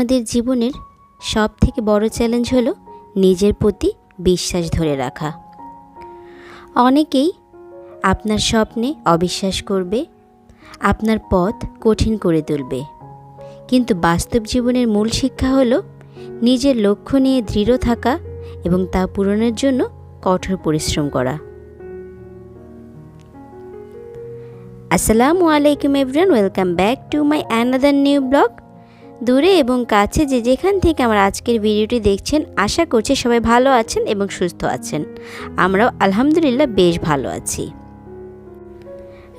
আমাদের জীবনের সব থেকে বড় চ্যালেঞ্জ হলো নিজের প্রতি বিশ্বাস ধরে রাখা। অনেকেই আপনার স্বপ্নে অবিশ্বাস করবে, আপনার পথ কঠিন করে তুলবে। কিন্তু বাস্তব জীবনের মূল শিক্ষা হলো নিজের লক্ষ্য নিয়ে দৃঢ় থাকা এবং তা পূরণের জন্য কঠোর পরিশ্রম করা। আসসালামু আলাইকুম everyone welcome back to my another new blog দূরে এবং কাছে যে যেখান থেকে আমার আজকের ভিডিওটি দেখছেন, আশা করছি সবাই ভালো আছেন এবং সুস্থ আছেন। আমরাও আলহামদুলিল্লাহ বেশ ভালো আছি।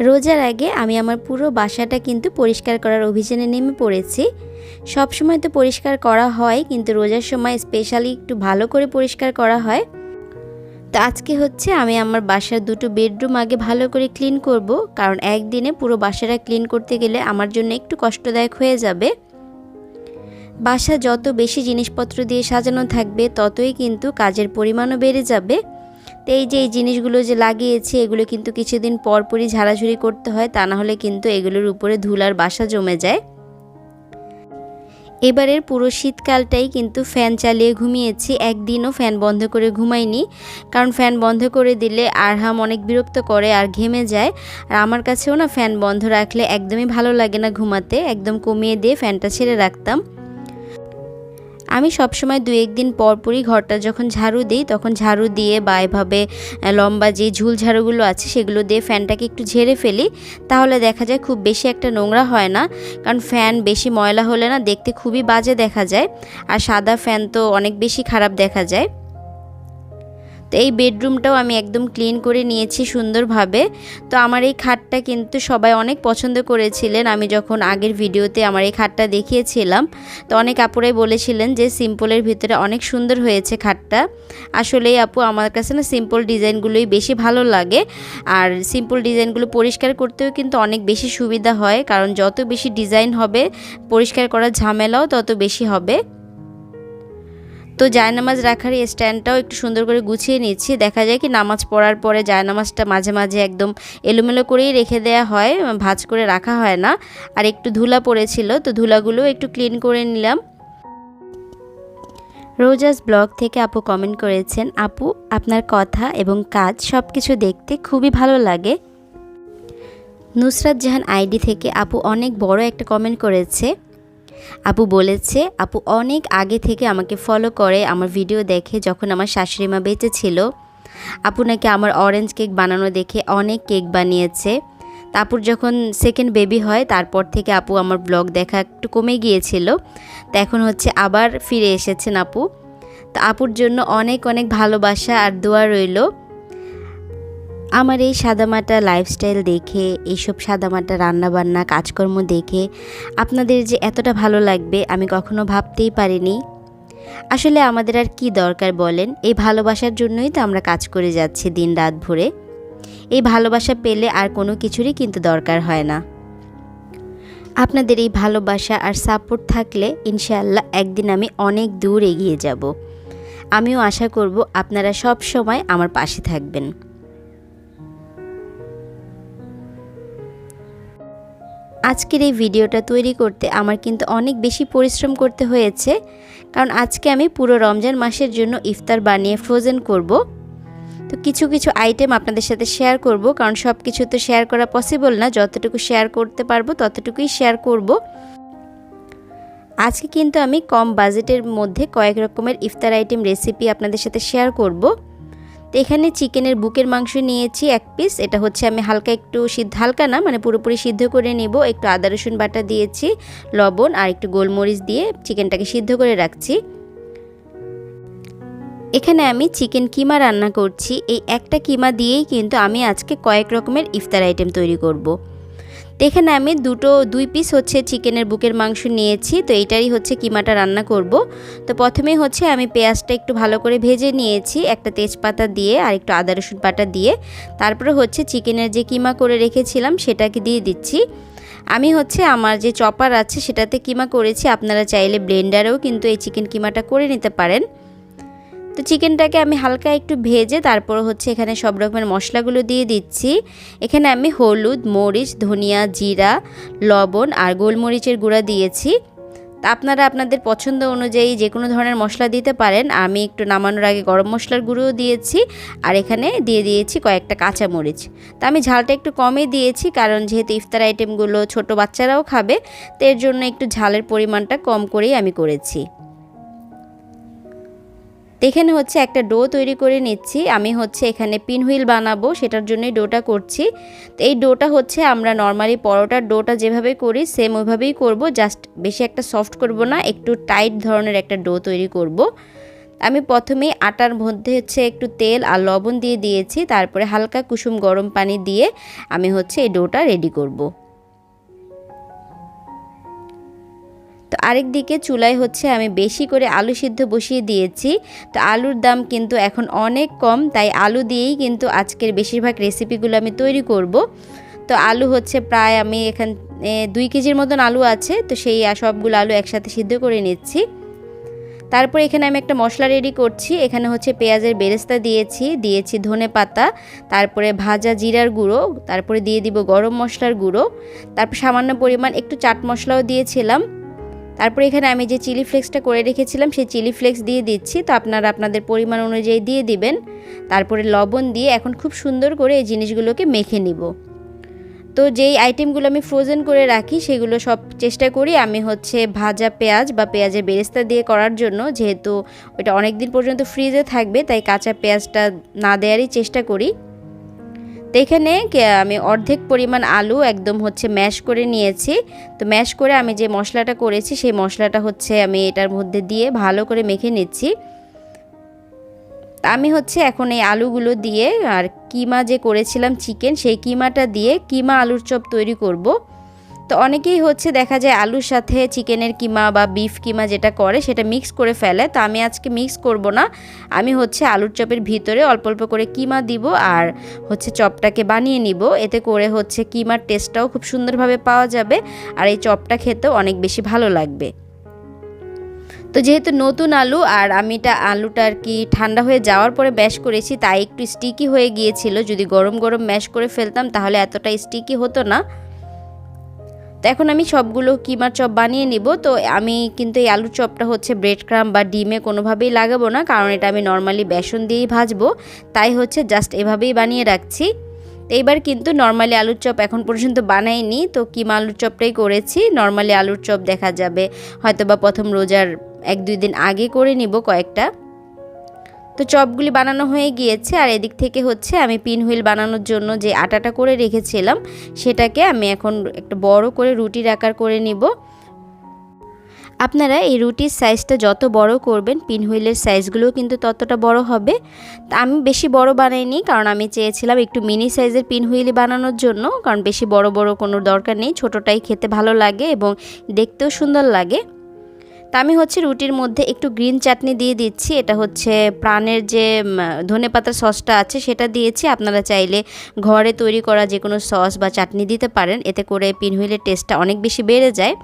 রোজার আগে আমি আমার পুরো বাসাটা কিন্তু পরিষ্কার করার অভিযানে নেমে পড়েছি। সব সময় তো পরিষ্কার করা হয়, কিন্তু রোজার সময় স্পেশালি একটু ভালো করে পরিষ্কার করা হয়। তো আজকে হচ্ছে আমি আমার বাসার দুটো বেডরুম আগে ভালো করে ক্লিন করব, কারণ একদিনে পুরো বাসাটা ক্লিন করতে গেলে আমার জন্য একটু কষ্টদায়ক হয়ে যাবে। বাসা যত বেশি জিনিসপত্র দিয়ে সাজানো থাকবে, ততই কিন্তু কাজের পরিমাণও বেড়ে যাবে। তো এই যে এই জিনিসগুলো যে লাগিয়েছি, এগুলো কিন্তু কিছুদিন পরপরই ঝাড়াঝুড়ি করতে হয়, তা না হলে কিন্তু এগুলোর উপরে ধুলার বাসা জমে যায়। এবারের পুরো শীতকালটাই কিন্তু ফ্যান চালিয়ে ঘুমিয়েছি। একদিনও ফ্যান বন্ধ করে ঘুমাইনি, কারণ ফ্যান বন্ধ করে দিলে আরহাম অনেক বিরক্ত করে আর ঘেমে যায়। আর আমার কাছেও না ফ্যান বন্ধ রাখলে একদমই ভালো লাগে না ঘুমাতে, একদম কমিয়ে দিয়ে ফ্যানটা ছেড়ে রাখতাম। আমি সবসময় দু একদিন পরপরই ঘরটা যখন ঝাড়ু দিই, তখন ঝাড়ু দিয়ে বা এভাবে লম্বা যে ঝুল ঝাড়ুগুলো আছে সেগুলো দিয়ে ফ্যানটাকে একটু ঝেড়ে ফেলি। তাহলে দেখা যায় খুব বেশি একটা নোংরা হয় না, কারণ ফ্যান বেশি ময়লা হলে না দেখতে খুবই বাজে দেখা যায়। আর সাদা ফ্যান তো অনেক বেশি খারাপ দেখা যায়। তো এই বেডরুমটাও আমি একদম ক্লিন করে নিয়েছি সুন্দরভাবে। তো আমার এই খাটটা কিন্তু সবাই অনেক পছন্দ করেছিলেন। আমি যখন আগের ভিডিওতে আমার এই খাটটা দেখিয়েছিলাম, তো অনেক আপুরাই বলেছিলেন যে সিম্পলের ভিতরে অনেক সুন্দর হয়েছে খাটটা। আসলেই আপু আমার কাছে না সিম্পল ডিজাইনগুলোই বেশি ভালো লাগে। আর সিম্পল ডিজাইনগুলো পরিষ্কার করতেও কিন্তু অনেক বেশি সুবিধা হয়, কারণ যত বেশি ডিজাইন হবে, পরিষ্কার করার ঝামেলাও তত বেশি হবে। তো জায়নামাজ রাখার এই স্ট্যান্ডটাও একটু সুন্দর করে গুছিয়ে নিচ্ছি। দেখা যায় কি নামাজ পড়ার পরে জায়নামাজটা মাঝে মাঝে একদম এলোমেলো করেই রেখে দেওয়া হয়, ভাজ করে রাখা হয় না। আর একটু ধুলা পড়েছিল, তো ধুলাগুলো একটু ক্লিন করে নিলাম। রোজাস ব্লগ থেকে আপু কমেন্ট করেছেন, আপু, আপনার কথা এবং কাজ সব কিছু দেখতে খুবই ভালো লাগে। নুসরাত জাহান আইডি থেকে আপু অনেক বড় একটা কমেন্ট করেছে আপু বলেছে, আপু অনেক আগে থেকে আমাকে ফলো করে, আমার ভিডিও দেখে যখন আমার শাশুড়ি মা বেঁচে ছিল। আপু নাকি আমার অরেঞ্জ কেক বানানো দেখে অনেক কেক বানিয়েছে। তারপর যখন সেকেন্ড বেবি হয়, তারপর থেকে আপু আমার ব্লগ দেখা একটু কমে গিয়েছিল। তো এখন হচ্ছে আবার ফিরে এসেছেন আপু। তা আপুর জন্য অনেক অনেক ভালোবাসা আর দোয়া রইল। আমার এই সাদামাটা লাইফস্টাইল দেখে, এইসব সাদামাটা রান্নাবান্না, কাজকর্ম দেখে আপনাদের যে এতটা ভালো লাগবে আমি কখনো ভাবতেই পারিনি। আসলে আমাদের আর কি দরকার বলেন? এই ভালোবাসার জন্যই তো আমরা কাজ করে যাচ্ছি দিন রাত ভরে। এই ভালোবাসা পেলে আর কোনো কিছুরই কিন্তু দরকার হয় না। আপনাদের এই ভালোবাসা আর সাপোর্ট থাকলে ইনশাআল্লাহ একদিন আমি অনেক দূর এগিয়ে যাব। আমিও আশা করব আপনারা সব সময় আমার পাশে থাকবেন। আজকের এই ভিডিওটা তৈরি করতে আমার কিন্তু অনেক বেশি পরিশ্রম করতে হয়েছে, কারণ আজকে আমি পুরো রমজান মাসের জন্য ইফতার বানিয়ে ফ্রোজেন করব। তো কিছু কিছু আইটেম আপনাদের সাথে শেয়ার করব, কারণ সব কিছু তো শেয়ার করা পসিবল না, যতটুকু শেয়ার করতে পারব, ততটুকুই শেয়ার করব। আজকে কিন্তু আমি কম বাজেটের মধ্যে কয়েক রকমের ইফতার আইটেম রেসিপি আপনাদের সাথে শেয়ার করব। তো এখানে চিকেনের বুকের মাংস নিয়েছি এক পিস এটা হচ্ছে আমি হালকা একটু সিদ্ধ হালকা না মানে পুরোপুরি সিদ্ধ করে নেব। একটু আদা, রসুন বাটা দিয়েছি, লবণ আর একটু গোলমরিচ দিয়ে চিকেনটাকে সিদ্ধ করে রাখছি। এখানে আমি চিকেন কিমা রান্না করছি। এই একটা কিমা দিয়েই কিন্তু আমি আজকে কয়েক রকমের ইফতার আইটেম তৈরি করব। তো এখানে আমি দুটো, দুই পিস হচ্ছে চিকেনের বুকের মাংস নিয়েছি, তো এইটারই হচ্ছে কিমাটা রান্না করব। তো প্রথমেই হচ্ছে আমি পেঁয়াজটা একটু ভালো করে ভেজে নিয়েছি, একটা তেজপাতা দিয়ে আর একটু আদা, রসুন পাতা দিয়ে। তারপরে হচ্ছে চিকেনের যে কিমা করে রেখেছিলাম সেটাকে দিয়ে দিচ্ছি। আমি হচ্ছে আমার যে চপার আছে সেটাতে কিমা করেছি, আপনারা চাইলে ব্লেন্ডারেও কিন্তু এই চিকেন কিমাটা করে নিতে পারেন। তো চিকেনটাকে আমি হালকা একটু ভেজে তারপর হচ্ছে এখানে সব রকমের মশলাগুলো দিয়ে দিচ্ছি। এখানে আমি হলুদ, মরিচ, ধনিয়া, জিরা, লবণ আর গোলমরিচের গুঁড়া দিয়েছি। আপনারা আপনাদের পছন্দ অনুযায়ী যে কোনো ধরনের মশলা দিতে পারেন। আমি একটু নামানোর আগে গরম মশলার গুঁড়োও দিয়েছি আর এখানে দিয়ে দিয়েছি কয়েকটা কাঁচামরিচ। তা আমি ঝালটা একটু কমই দিয়েছি কারণ যেহেতু ইফতার আইটেমগুলো ছোট বাচ্চারাও খাবে, তো এর জন্য একটু ঝালের পরিমাণটা কম করেই আমি করেছি। এখানে হচ্ছে একটা ডো তৈরি করে নিচ্ছি। আমি হচ্ছে এখানে পিন হুইল বানাবো, সেটার জন্যই ডোটা করছি। তো এই ডোটা হচ্ছে আমরা নর্মালি পরোটার ডোটা যেভাবে করি সেম ওইভাবেই করব। জাস্ট বেশি একটা সফট করব না, একটু টাইট ধরনের একটা ডো তৈরি করব। আমি প্রথমেই আটার মধ্যে হচ্ছে একটু তেল আর লবণ দিয়ে দিয়েছি, তারপরে হালকা কুসুম গরম পানি দিয়ে আমি হচ্ছে এই ডোটা রেডি করব। আরেক দিকে চুলায় হচ্ছে আমি বেশি করে আলু সিদ্ধ বসিয়ে দিয়েছি। তো আলুর দাম কিন্তু এখন অনেক কম, তাই আলু দিয়েই কিন্তু আজকের বেশিরভাগ রেসিপিগুলো আমি তৈরি করব। তো আলু হচ্ছে প্রায় আমি এখান দুই কেজির মতন আলু আছে, তো সেই সবগুলো আলু একসাথে সিদ্ধ করে নিচ্ছি। তারপর এখানে আমি একটা মশলা রেডি করছি, এখানে হচ্ছে পেঁয়াজের বেরেস্তা দিয়েছি দিয়েছি ধনে পাতা, তারপরে ভাজা জিরার গুঁড়ো, তারপরে দিয়ে দিব গরম মশলার গুঁড়ো। তারপর সামান্য পরিমাণ একটু চাট মশলাও দিয়েছিলাম। তারপর এখানে আমি যে চিলি ফ্লেক্সটা করে রেখেছিলাম, সেই চিলি ফ্লেক্স দিয়ে দিচ্ছি। তো আপনারা আপনাদের পরিমাণ অনুযায়ী দিয়ে দিবেন। তারপরে লবণ দিয়ে এখন খুব সুন্দর করে এই জিনিসগুলোকে মেখে নিব। তো যেই আইটেমগুলো আমি ফ্রোজেন করে রাখি, সেগুলো সব চেষ্টা করি আমি হচ্ছে ভাজা পেঁয়াজ বা পেঁয়াজের বেরেস্তা দিয়ে করার জন্য। যেহেতু ওইটা অনেক দিন পর্যন্ত ফ্রিজে থাকবে, তাই কাঁচা পেঁয়াজটা না দেওয়ারই চেষ্টা করি। তো এখানে আমি অর্ধেক পরিমাণ আলু একদম হচ্ছে ম্যাশ করে নিয়েছি। তো ম্যাশ করে আমি যে মশলাটা করেছি, সেই মশলাটা হচ্ছে আমি এটার মধ্যে দিয়ে ভালো করে মেখে নিচ্ছি। আমি হচ্ছে এখন এই আলুগুলো দিয়ে আর কিমা যে করেছিলাম চিকেন সেই কিমাটা দিয়ে কিমা আলুর চপ তৈরি করব। তো অনেকেই হচ্ছে দেখা যায় আলুর সাথে চিকেনের কিমা বা বিফ কিমা যেটা করে, সেটা মিক্স করে ফেলে। তো আমি আজকে মিক্স করব না। আমি হচ্ছে আলুর চপের ভিতরে অল্প অল্প করে কিমা দিব আর হচ্ছে চপটাকে বানিয়ে নিব। এতে করে হচ্ছে কিমার টেস্টটাও খুব সুন্দরভাবে পাওয়া যাবে আর এই চপটা খেতেও অনেক বেশি ভালো লাগবে। তো যেহেতু নতুন আলু আর আমি এটা আলুটা আর কি ঠান্ডা হয়ে যাওয়ার পরে ব্যাশ করেছি, তাই একটু স্টিকি হয়ে গিয়েছিল। যদি গরম গরম ম্যাশ করে ফেলতাম, তাহলে এতটা স্টিকি হতো না। তো এখন আমি সবগুলো কিমার চপ বানিয়ে নিব। তো আমি কিন্তু এই আলুর চপটা হচ্ছে ব্রেড ক্রাম বা ডিমে কোনোভাবেই লাগাবো না, কারণ এটা আমি নর্মালি বেসন দিয়েই ভাজবো। তাই হচ্ছে জাস্ট এভাবেই বানিয়ে রাখছি। এইবার কিন্তু নর্মালি আলুর চপ এখন পর্যন্ত বানাইনি, তো কিমা আলুর চপটাই করেছি। নর্মালি আলুর চপ দেখা যাবে হয়তো বা প্রথম রোজার এক দুই দিন আগে করে নিব কয়েকটা। তো চপগুলি বানানো হয়ে গিয়েছে আর এদিক থেকে হচ্ছে আমি পিন হুইল বানানোর জন্য যে আটাটা করে রেখেছিলাম, সেটাকে আমি এখন একটা বড় করে রুটির আকার করে নিব। আপনারা এই রুটির সাইজটা যত বড় করবেন পিন হুইলের সাইজগুলো কিন্তু ততটা বড় হবে। তা আমি বেশি বড় বানাইনি, কারণ আমি চেয়েছিলাম একটু মিনি সাইজের পিন হুইলই বানানোর জন্য, কারণ বেশি বড় বড় কোনো দরকার নেই, ছোটোটাই খেতে ভালো লাগে এবং দেখতেও সুন্দর লাগে। তা আমি হচ্ছে রুটির মধ্যে একটু গ্রিন চাটনি দিয়ে দিচ্ছি। এটা হচ্ছে প্রাণের যে ধনে পাতার সসটা আছে সেটা দিয়েছি। আপনারা চাইলে ঘরে তৈরি করা যে কোনো সস বা চাটনি দিতে পারেন। এতে করে পিনহুইলের টেস্টটা অনেক বেশি বেড়ে যায়।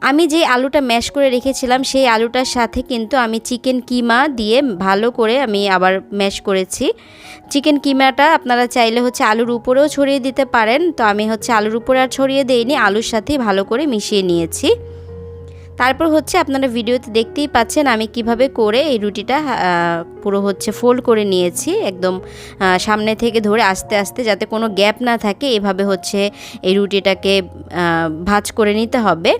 আমি যে আলুটা ম্যাশ করে রেখেছিলাম, সেই আলুটার সাথে কিন্তু আমি চিকেন কিমা দিয়ে ভালো করে আমি আবার ম্যাশ করেছি। চিকেন কিমাটা আপনারা চাইলে হচ্ছে আলুর উপরেও ছড়িয়ে দিতে পারেন। তো আমি হচ্ছে আলুর উপরে আর ছড়িয়ে দেইনি, আলুর সাথেই ভালো করে মিশিয়ে নিয়েছি। তারপর হচ্ছে আপনারা ভিডিওতে দেখতেই পাচ্ছেন আমি কীভাবে করে এই রুটিটা পুরো হচ্ছে ফোল্ড করে নিয়েছি একদম সামনে থেকে ধরে আস্তে আস্তে যাতে কোনো গ্যাপ না থাকে, এভাবে হচ্ছে এই রুটিটাকে ভাজ করে নিতে হবে।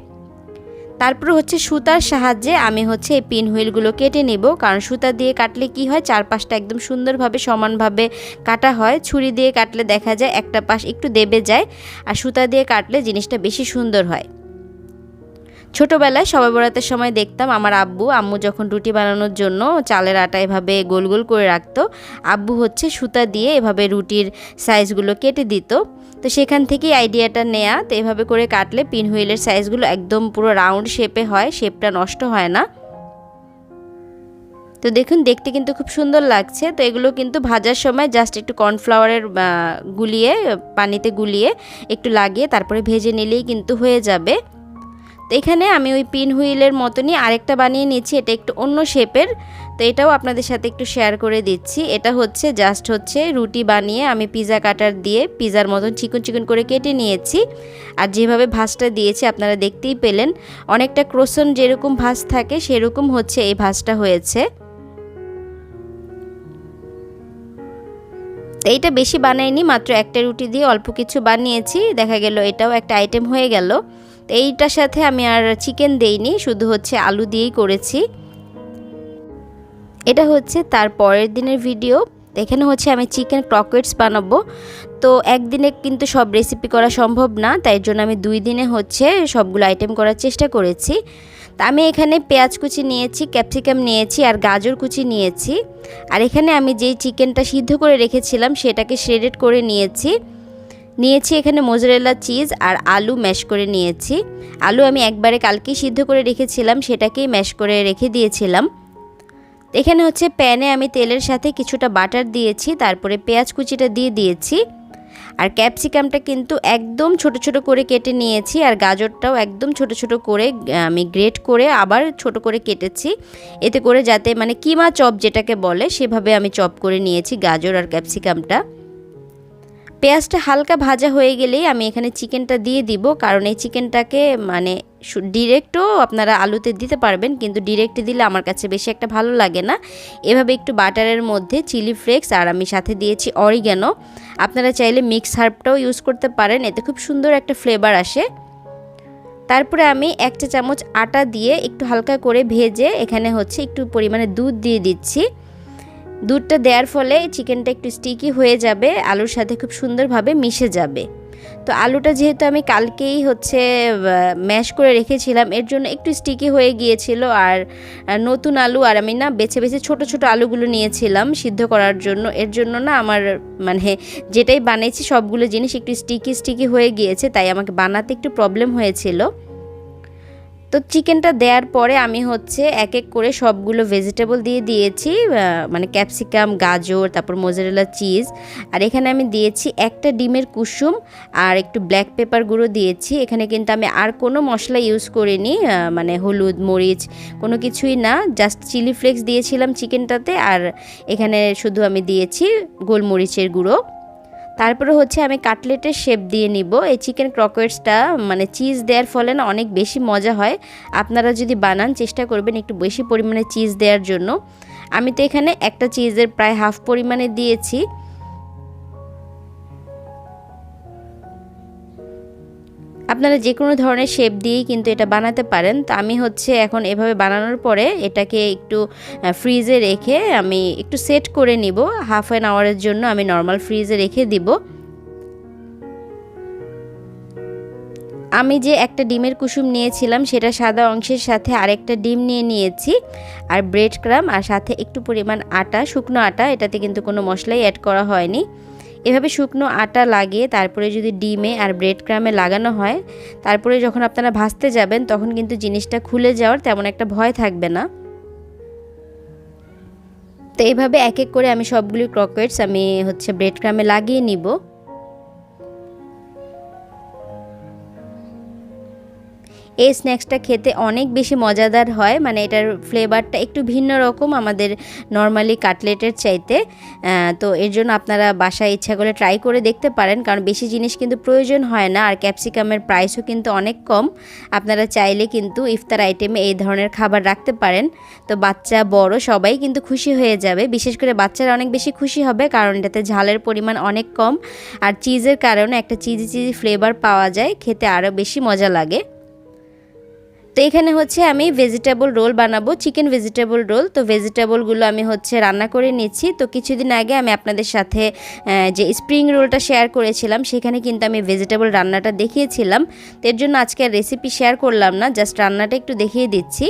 তারপর হচ্ছে সুতার সাহায্যে আমি হচ্ছে এই পিন হুইলগুলো কেটে নেব, কারণ সুতা দিয়ে কাটলে কি হয়, চারপাশটা একদম সুন্দরভাবে সমানভাবে কাটা হয়। ছুরি দিয়ে কাটলে দেখা যায় একটা পাশ একটু দেবে যায়, আর সুতা দিয়ে কাটলে জিনিসটা বেশি সুন্দর হয়। ছোটোবেলায় সবাই বরাতের সময় দেখতাম আমার আব্বু, আম্মু যখন রুটি বানানোর জন্য চালের আটা এভাবে গোল গোল করে রাখতো, আব্বু হচ্ছে সুতা দিয়ে এভাবে রুটির সাইজগুলো কেটে দিত। তো সেখান থেকেই আইডিয়াটা নেয়া, তো এভাবে করে কাটলে পিন হুইলের সাইজগুলো একদম পুরো রাউন্ড শেপে হয় শেপটা নষ্ট হয় না। তো দেখুন, দেখতে কিন্তু খুব সুন্দর লাগছে। তো এগুলো কিন্তু ভাজার সময় জাস্ট একটু কর্নফ্লাওয়ারের গুলিয়ে, পানিতে গুলিয়ে একটু লাগিয়ে তারপরে ভেজে নিলেই কিন্তু হয়ে যাবে। তো এখানে আমি ওই পিন হুইলের মতনই আরেকটা বানিয়ে নিয়েছি, এটা একটু অন্য শেপের। তো এটাও আপনাদের সাথে একটু শেয়ার করে দিচ্ছি। এটা হচ্ছে জাস্ট হচ্ছে রুটি বানিয়ে আমি পিজা কাটার দিয়ে পিজার মতন চিকন চিকন করে কেটে নিয়েছি। আর যেভাবে ভাজটা দিয়েছি আপনারা দেখতেই পেলেন, অনেকটা ক্রোসন যেরকম ভাজ থাকে সেরকম হচ্ছে এই ভাজটা হয়েছে। এইটা বেশি বানাইনি, মাত্র একটা রুটি দিয়ে অল্প কিছু বানিয়েছি। দেখা গেল এটাও একটা আইটেম হয়ে গেল। তো এইটার সাথে আমি আর চিকেন দেইনি, শুধু হচ্ছে আলু দিয়েই করেছি। এটা হচ্ছে তার পরের দিনের ভিডিও। এখানে হচ্ছে আমি চিকেন ক্রকেটস বানাবো। তো একদিনে কিন্তু সব রেসিপি করা সম্ভব না, তাই জন্য আমি দুই দিনে হচ্ছে সবগুলো আইটেম করার চেষ্টা করেছি। তা আমি এখানে পেঁয়াজ কুচি নিয়েছি ক্যাপসিকাম নিয়েছি আর গাজর কুচি নিয়েছি। আর এখানে আমি যেই চিকেনটা সিদ্ধ করে রেখেছিলাম, সেটাকে শ্রেডেড করে নিয়েছি। নিয়েছি এখানে মোজারেলা চিজ আর আলু ম্যাশ করে নিয়েছি। আলু আমি একবারে কালকেই সিদ্ধ করে রেখেছিলাম, সেটাকেই ম্যাশ করে রেখে দিয়েছিলাম। এখানে হচ্ছে প্যানে আমি তেলের সাথে কিছুটা বাটার দিয়েছি, তারপরে পেঁয়াজ কুচিটা দিয়ে দিয়েছি। আর ক্যাপসিকামটা কিন্তু একদম ছোট ছোট করে কেটে নিয়েছি, আর গাজরটাও একদম ছোট ছোট করে আমি গ্রেট করে আবার ছোট করে কেটেছি। এতে করে যাতে মানে কিমা চপ যেটাকে বলে, সেভাবে আমি চপ করে নিয়েছি গাজর আর ক্যাপসিকামটা। পেঁয়াজটা হালকা ভাজা হয়ে গেলেই আমি এখানে চিকেনটা দিয়ে দিব। কারণ এই চিকেনটাকে মানে ডিরেক্টও আপনারা আলুতে দিতে পারবেন, কিন্তু ডিরেক্ট দিলে আমার কাছে বেশি একটা ভালো লাগে না। এভাবে একটু বাটারের মধ্যে চিলি ফ্লেক্স আর আমি সাথে দিয়েছি অরিগ্যানো আপনারা চাইলে মিক্স হার্বটাও ইউজ করতে পারেন, এতে খুব সুন্দর একটা ফ্লেভার আসে। তারপরে আমি একটা চামচ আটা দিয়ে একটু হালকা করে ভেজে এখানে হচ্ছে একটু পরিমাণে দুধ দিয়ে দিচ্ছি। দুধটা দেওয়ার ফলে চিকেনটা একটু স্টিকি হয়ে যাবে, আলুর সাথে খুব সুন্দরভাবে মিশে যাবে। তো আলুটা যেহেতু আমি কালকেই হচ্ছে ম্যাশ করে রেখেছিলাম, এর জন্য একটু স্টিকি হয়ে গিয়েছিল আর নতুন আলু আর আমি না বেছে বেছে ছোট ছোট আলুগুলো নিয়েছিলাম সিদ্ধ করার জন্য। এর জন্য না আমার মানে যেটাই বানিয়েছি সবগুলো জিনিস একটু স্টিকি স্টিকি হয়ে গিয়েছে, তাই আমাকে বানাতে একটু প্রবলেম হয়েছিল। তো চিকেনটা দেওয়ার পরে আমি হচ্ছে এক এক করে সবগুলো ভেজিটেবল দিয়ে দিয়েছি মানে ক্যাপসিকাম গাজর, তারপর মোজারেলা চিজ আর এখানে আমি দিয়েছি একটা ডিমের কুসুম আর একটু ব্ল্যাক পেপার গুঁড়ো দিয়েছি। এখানে কিন্তু আমি আর কোনো মশলা ইউজ করিনি মানে হলুদ, মরিচ, কোনো কিছুই না জাস্ট চিলি ফ্লেক্স দিয়েছিলাম চিকেনটাতে, আর এখানে শুধু আমি দিয়েছি গোলমরিচের গুঁড়ো। তারপরে হচ্ছে আমি কাটলেটের শেপ দিয়ে নিব। এই চিকেন ক্রকোয়েটসটা মানে চিজ দেওয়ার ফলে না অনেক বেশি মজা হয়। আপনারা যদি বানান, চেষ্টা করবেন একটু বেশি পরিমাণে চিজ দেওয়ার জন্য। আমি তো এখানে একটা চিজের প্রায় হাফ পরিমাণে দিয়েছি। আপনারা যে কোনো ধরনের শেপ দিয়েই কিন্তু এটা বানাতে পারেন। তো আমি হচ্ছে এখন এভাবে বানানোর পরে এটাকে একটু ফ্রিজে রেখে আমি একটু সেট করে নিব। হাফ অ্যান আওয়ারের জন্য আমি নর্মাল ফ্রিজে রেখে দিব। আমি যে একটা ডিমের কুসুম নিয়েছিলাম, সেটা সাদা অংশের সাথে আরেকটা ডিম নিয়ে নিয়েছি। আর ব্রেড ক্রাম আর সাথে একটু পরিমাণ আটা, শুকনো আটা, এটাতে কিন্তু কোনো মশলাই অ্যাড করা হয়নি। এভাবে শুকনো আটা লাগিয়ে তারপরে যদি ডিমে আর ব্রেড ক্রামে লাগানো হয়, তারপরে যখন আপনারা ভাজতে যাবেন, তখন কিন্তু জিনিসটা খুলে যাওয়ার তেমন একটা ভয় থাকবে না। তো এইভাবে এক এক করে আমি সবগুলি ক্রকেটস আমি হচ্ছে ব্রেড ক্রামে লাগিয়ে নিব। এই স্ন্যাক্সটা খেতে অনেক বেশি মজাদার হয়। মানে এটার ফ্লেভারটা একটু ভিন্ন রকম আমাদের নর্মালি কাটলেটের চাইতে। তো এর জন্য আপনারা বাসায় ইচ্ছা করে ট্রাই করে দেখতে পারেন, কারণ বেশি জিনিস কিন্তু প্রয়োজন হয় না। আর ক্যাপসিকামের প্রাইসও কিন্তু অনেক কম। আপনারা চাইলে কিন্তু ইফতার আইটেমে এই ধরনের খাবার রাখতে পারেন। তো বাচ্চা, বড় সবাই কিন্তু খুশি হয়ে যাবে। বিশেষ করে বাচ্চারা অনেক বেশি খুশি হবে, কারণ এটাতে ঝালের পরিমাণ অনেক কম। আর চিজের কারণে একটা চিজি চিজি ফ্লেভার পাওয়া যায়, খেতে আরও বেশি মজা লাগে। তো এখানে হচ্ছে আমি ভেজিটেবল রোল বানাবো চিকেন ভেজিটেবল রোল তো ভেজিটেবলগুলো আমি হচ্ছে রান্না করে নিচ্ছি। তো কিছুদিন আগে আমি আপনাদের সাথে যে স্প্রিং রোলটা শেয়ার করেছিলাম, সেখানে কিন্তু আমি ভেজিটেবল রান্নাটা দেখিয়েছিলাম। তো এর জন্য আজকে রেসিপি শেয়ার করলাম না জাস্ট রান্নাটা একটু দেখিয়ে দিচ্ছি।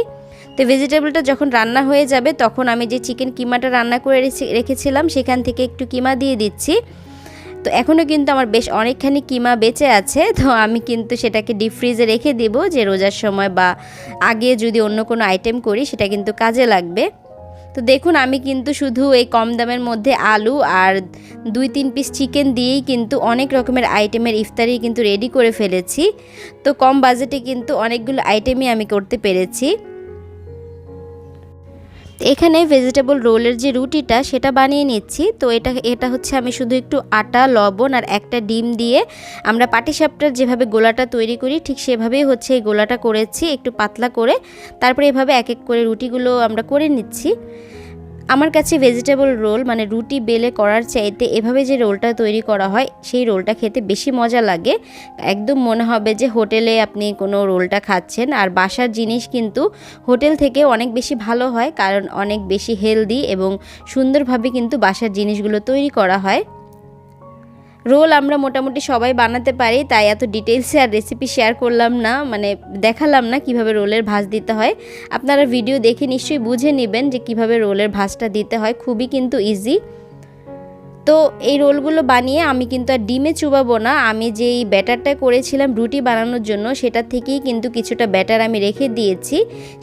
তো ভেজিটেবলটা যখন রান্না হয়ে যাবে, তখন আমি যে চিকেন কিমাটা রান্না করে রেখেছিলাম, সেখান থেকে একটু কিমা দিয়ে দিচ্ছি। তো এখনও কিন্তু আমার বেশ অনেকখানি কিমা বেঁচে আছে, তো আমি কিন্তু সেটাকে ডিপ ফ্রিজে রেখে দিব যে রোজার সময় বা আগে যদি অন্য কোনো আইটেম করি সেটা কিন্তু কাজে লাগবে। তো দেখুন, আমি কিন্তু শুধু এই কম দামের মধ্যে আলু আর দুই তিন পিস চিকেন দিয়েই কিন্তু অনেক রকমের আইটেমের ইফতারি কিন্তু রেডি করে ফেলেছি। তো কম বাজেটে কিন্তু অনেকগুলো আইটেমই আমি করতে পেরেছি। এখানে ভেজিটেবল রোলের যে রুটিটা, সেটা বানিয়ে নিচ্ছি। তো এটা এটা হচ্ছে আমি শুধু একটু আটা, লবণ আর একটা ডিম দিয়ে আমরা পাটিসাপটার যেভাবে গোলাটা তৈরি করি, ঠিক সেভাবেই হচ্ছে এই গোলাটা করেছি, একটু পাতলা করে। তারপরে এভাবে এক এক করে রুটিগুলো আমরা করে নিচ্ছি। আমার কাছে ভেজিটেবল রোল মানে রুটি বেলে করার চাইতে এভাবে যে রোলটা তৈরি করা হয়, সেই রোলটা খেতে বেশি মজা লাগে। একদম মনে হবে যে হোটেলে আপনি কোনো রোলটা খাচ্ছেন। আর বাসার জিনিস কিন্তু হোটেল থেকে অনেক বেশি ভালো হয়, কারণ অনেক বেশি হেলদি এবং সুন্দরভাবে কিন্তু বাসার জিনিসগুলো তৈরি করা হয়। রোল আমরা মোটামুটি সবাই বানাতে পারি, তাই এত ডিটেলসে আর রেসিপি শেয়ার করলাম না মানে দেখালাম না কীভাবে রোলের ভাজ দিতে হয়। আপনারা ভিডিও দেখে নিশ্চয়ই বুঝে নেবেন যে কীভাবে রোলের ভাজটা দিতে হয়, খুবই কিন্তু ইজি তো এই রোলগুলো বানিয়ে আমি কিন্তু আর ডিমে চুবাবো না, আমি যেই ব্যাটারটা করেছিলাম রুটি বানানোর জন্য, সেটা থেকেই কিন্তু কিছুটা ব্যাটার আমি রেখে দিয়েছি।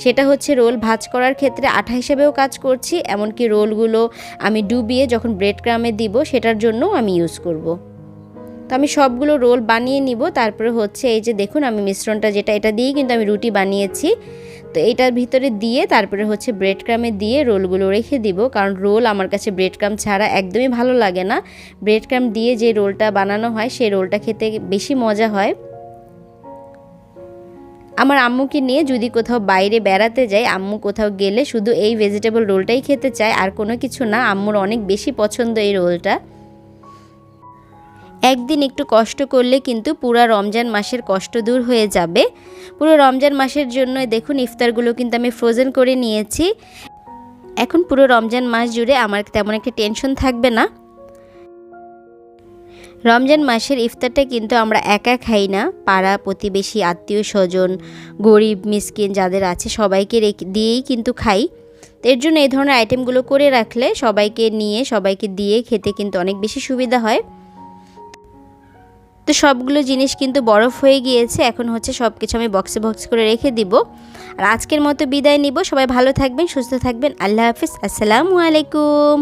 সেটা হচ্ছে রোল ভাজ করার ক্ষেত্রে আঠা হিসেবেও কাজ করছি, এমনকি রোলগুলো আমি ডুবিয়ে যখন ব্রেড ক্রামে দিব, সেটার জন্যও আমি ইউজ করব। তো আমি সবগুলো রোল বানিয়ে নিব। তারপরে হচ্ছে এই যে দেখুন, আমি মিশ্রণটা যেটা, এটা দিয়েই কিন্তু আমি রুটি বানিয়েছি। তো এটার ভিতরে দিয়ে তারপরে হচ্ছে ব্রেড ক্রামে দিয়ে রোলগুলো রেখে দিব। কারণ রোল আমার কাছে ব্রেড ক্রাম ছাড়া একদমই ভালো লাগে না। ব্রেড ক্রাম দিয়ে যে রোলটা বানানো হয় সেই রোলটা খেতে বেশি মজা হয়। আমার আম্মুকে নিয়ে যদি কোথাও বাইরে বেড়াতে যাই, আম্মু কোথাও গেলে শুধু এই ভেজিটেবল রোলটাই খেতে চায়। আর কোনো কিছু না, আম্মুর অনেক বেশি পছন্দ এই রোলটা। একদিন একটু কষ্ট করলে কিন্তু পুরো রমজান মাসের কষ্ট দূর হয়ে যাবে। পুরো রমজান মাসের জন্য দেখুন ইফতারগুলো কিন্তু আমি ফ্রোজেন করে নিয়েছি। এখন পুরো রমজান মাস জুড়ে আমার তেমন একটা টেনশন থাকবে না। রমজান মাসের ইফতারটা কিন্তু আমরা একা খাই না। পাড়া, প্রতিবেশী, আত্মীয় স্বজন, গরিব, মিসকিন যাদের আছে সবাইকে দিয়েই কিন্তু খাই। এর জন্য এই ধরনের আইটেমগুলো করে রাখলে সবাইকে নিয়ে, সবাইকে দিয়ে খেতে কিন্তু অনেক বেশি সুবিধা হয়। তো সবগুলো জিনিস কিন্তু বরফ হয়ে গিয়েছে, এখন হচ্ছে সব কিছু আমি বক্সে বক্স করে রেখে দিব। আর আজকের মতো বিদায় নিব, সবাই ভালো থাকবেন, সুস্থ থাকবেন, আল্লাহ হাফিজ, আসসালামু আলাইকুম।